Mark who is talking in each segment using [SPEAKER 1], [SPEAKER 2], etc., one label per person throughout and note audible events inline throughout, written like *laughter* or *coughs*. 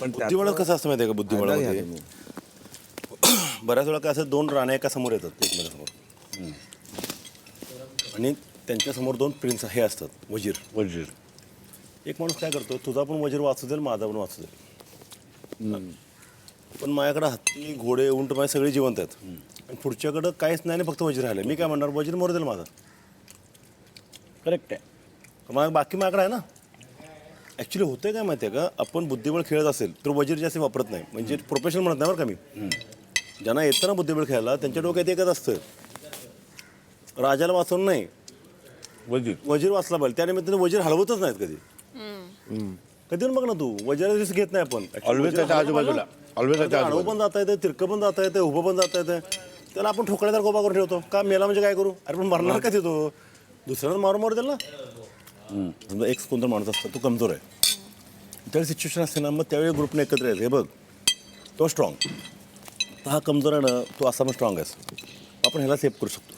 [SPEAKER 1] पण
[SPEAKER 2] बुद्धिबळ कसं असतं माहिती आहे का बुद्धिबळामध्ये *coughs* बऱ्याच वेळा काय असं दोन राण्या एका समोर येतात एकमेकासमोर. आणि त्यांच्यासमोर दोन प्रिन्स हे असतात वजीर.
[SPEAKER 1] वजीर.
[SPEAKER 2] एक माणूस काय करतो तुझा पण वजीर वाचू देईल माझा पण वाचू देईल पण माझ्याकडे हत्ती घोडे उंट माझे सगळे जिवंत आहेत. आणि पुढच्याकडं काहीच नाही फक्त वजीर राहिले. मी काय म्हणणार वजीर मोर देईल माझा.
[SPEAKER 1] करेक्ट आहे.
[SPEAKER 2] मग बाकी माझ्याकडे आहे ना? ॲक्च्युली होतंय काय माहिती आहे का? आपण बुद्धिबळ खेळत असेल तर वजीर जास्त वापरत नाही. म्हणजे प्रोफेशनल म्हणत नाही बरं का मी? ज्यांना येतं ना बुद्धिबळ खेळायला त्यांच्या डोक्यात एकच असतं. राजाला वाचवून नाही.
[SPEAKER 1] वजीर.
[SPEAKER 2] वजीर वाचला पाहिजे. त्यानिमित्ताने वजीर हलवतच नाहीत कधी. कधी बघ ना तू वजीर रिस्क घेत नाही आपण.
[SPEAKER 1] त्याच्या आजूबाजूला. Always त्याच्या
[SPEAKER 2] आडवं पण जाता येतं तिरकं पण जाता येतं उभं पण जाता येतं त्याला आपण ठोकळ्यादार गोबा करून ठेवतो. का मेला म्हणजे काय करू? अरे पण मरणार का तिथो दुसऱ्याला मारून मारू त्याला? समजा एक कोणता माणूस असतो तो कमजोर आहे. त्यावेळी सिच्युएशन असते ना मग त्यावेळी ग्रुपने एकत्र येते हे बघ तो स्ट्रॉंग तर हा कमजोर आहे ना तो असा पण स्ट्रॉंग आहे. आपण ह्याला सेफ करू शकतो.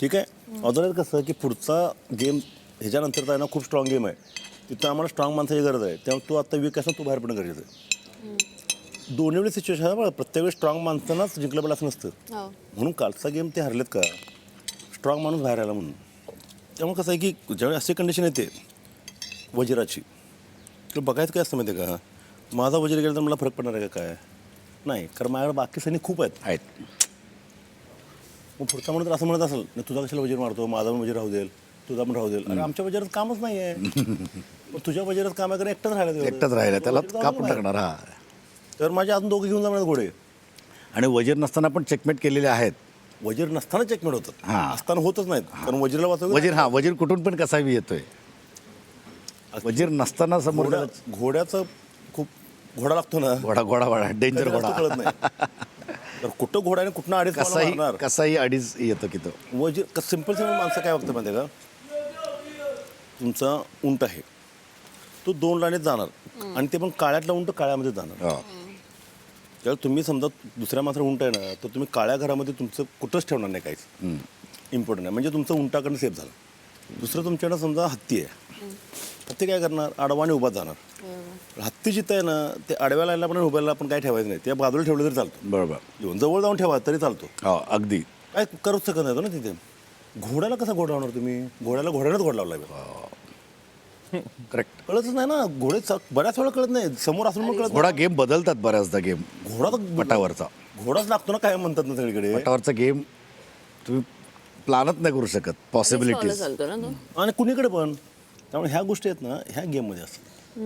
[SPEAKER 2] ठीक आहे? अजून कसं की पुढचा गेम ह्याच्यानंतरचा आहे ना खूप स्ट्रॉंग गेम आहे. तिथं आम्हाला स्ट्रॉंग माणसाची गरज आहे. त्यामुळे तू आता वीक असं तू बाहेर पडणं गरजेचं आहे. दोन्ही वेळी सिच्युएशन आहे प्रत्येक वेळी स्ट्रॉंग माणसांनाच जिंकलं पाहिजे असं नसतं.
[SPEAKER 3] हो.
[SPEAKER 2] म्हणून कालचा गेम ते हरलेत का? स्ट्रॉंग माणूस बाहेर आला म्हणून. त्यामुळे कसं आहे की ज्यावेळी अशी कंडिशन येते वजिराची तर बघायचं काय असतं माहिती का? माझा वजीर गेला तर मला फरक पडणार आहे का काय? नाही कारण माझ्याकडे बाकी सैनिक खूप आहेत.
[SPEAKER 1] आहेत.
[SPEAKER 2] मग पुढचा म्हणून तर असं म्हणत असेल "नाही, तुझा कशाला वजीर मारतो? माझा पण वजीर राहू देईल. तुझा पण राहू देईल. अरे आमच्या वजीरात कामच नाही आहे *laughs* पण तुझ्या वजीरात काम आहे कारण एकटाच राहिला तेवढं.
[SPEAKER 1] एकटाच राहिला त्याला
[SPEAKER 2] वजीर जाऊ
[SPEAKER 1] कापून टाकणार हा.
[SPEAKER 2] तर माझे अजून दोघे घेऊन जाणार घोडे.
[SPEAKER 1] आणि वजीर नसताना पण चेकमेट केलेले आहेत.
[SPEAKER 2] वजीर नसताना चेकमेट होतात.
[SPEAKER 1] हां.
[SPEAKER 2] असताना होतच नाहीत. कारण वजीरला वाचव
[SPEAKER 1] वजीर हा वजीर कुठून पण कसाही येतोय. वजीर नसताना समोर
[SPEAKER 2] घोड्या घोड्याचं खूप घोडा लागतो ना
[SPEAKER 1] घोडा घोडा घोडा डेंजर घोडा.
[SPEAKER 2] कळत नाही. तर कुठं घोडा आणि कुठनं अडीच
[SPEAKER 1] कसाही
[SPEAKER 2] मारणार?
[SPEAKER 1] कसाही अडीच येतो की तो.
[SPEAKER 2] वजीर सिंपल सिंपल माणसं काय बघतं माहिती आहे का? तुमचा उंट आहे. तो दोन लाईनीत जाणार. आणि ते पण काळ्यातला उंट काळ्यामध्ये जाणार.
[SPEAKER 1] हो.
[SPEAKER 2] त्यावेळेस तुम्ही समजा दुसऱ्या माणसाला उंट आहे ना तर तुम्ही काळ्या घरामध्ये तुमचं कुठंच ठेवणार नाही काहीच. इम्पॉर्टंट आहे म्हणजे तुमचं उंटाकडनं सेफ झालं. दुसरं तुमच्याकडं समजा हत्ती आहे. हत्ती काय करणार? आडवाने उभा जाणार. हत्ती जिथं आहे ना ते आडव्या लाईनला पण उभ्याला आपण काय ठेवायचं नाही. त्या बाजूला ठेवलं तरी चालतं.
[SPEAKER 1] बरोबर.
[SPEAKER 2] येऊन जवळ जाऊन ठेवा तरी चालतो.
[SPEAKER 1] हो अगदी.
[SPEAKER 2] काय करूच शकत नाही तो ना तिथे. घोड्याला कसा घोडा लावणार तुम्ही? घोड्याला घोड्यानंच घोडा लावला.
[SPEAKER 1] करेक्ट
[SPEAKER 2] कळतच नाही ना. घोडे बऱ्याच वेळा कळत नाही. समोर असून मग कळत
[SPEAKER 1] घोडा गेम बदलतात बऱ्याचदा गेम
[SPEAKER 2] नाही. घोडा तर
[SPEAKER 1] पटावरचा.
[SPEAKER 2] घोडाच लागतो ना काय म्हणतात ना सगळीकडे.
[SPEAKER 1] पटावरचा गेम तुम्ही प्लॅनच नाही करू शकत.
[SPEAKER 3] फॉलो
[SPEAKER 1] पॉसिबिलिटीज
[SPEAKER 3] चालतो ना तो.
[SPEAKER 2] आणि कुणीकडे पण. त्यामुळे ह्या गोष्टी आहेत ना ह्या गेममध्ये असतात.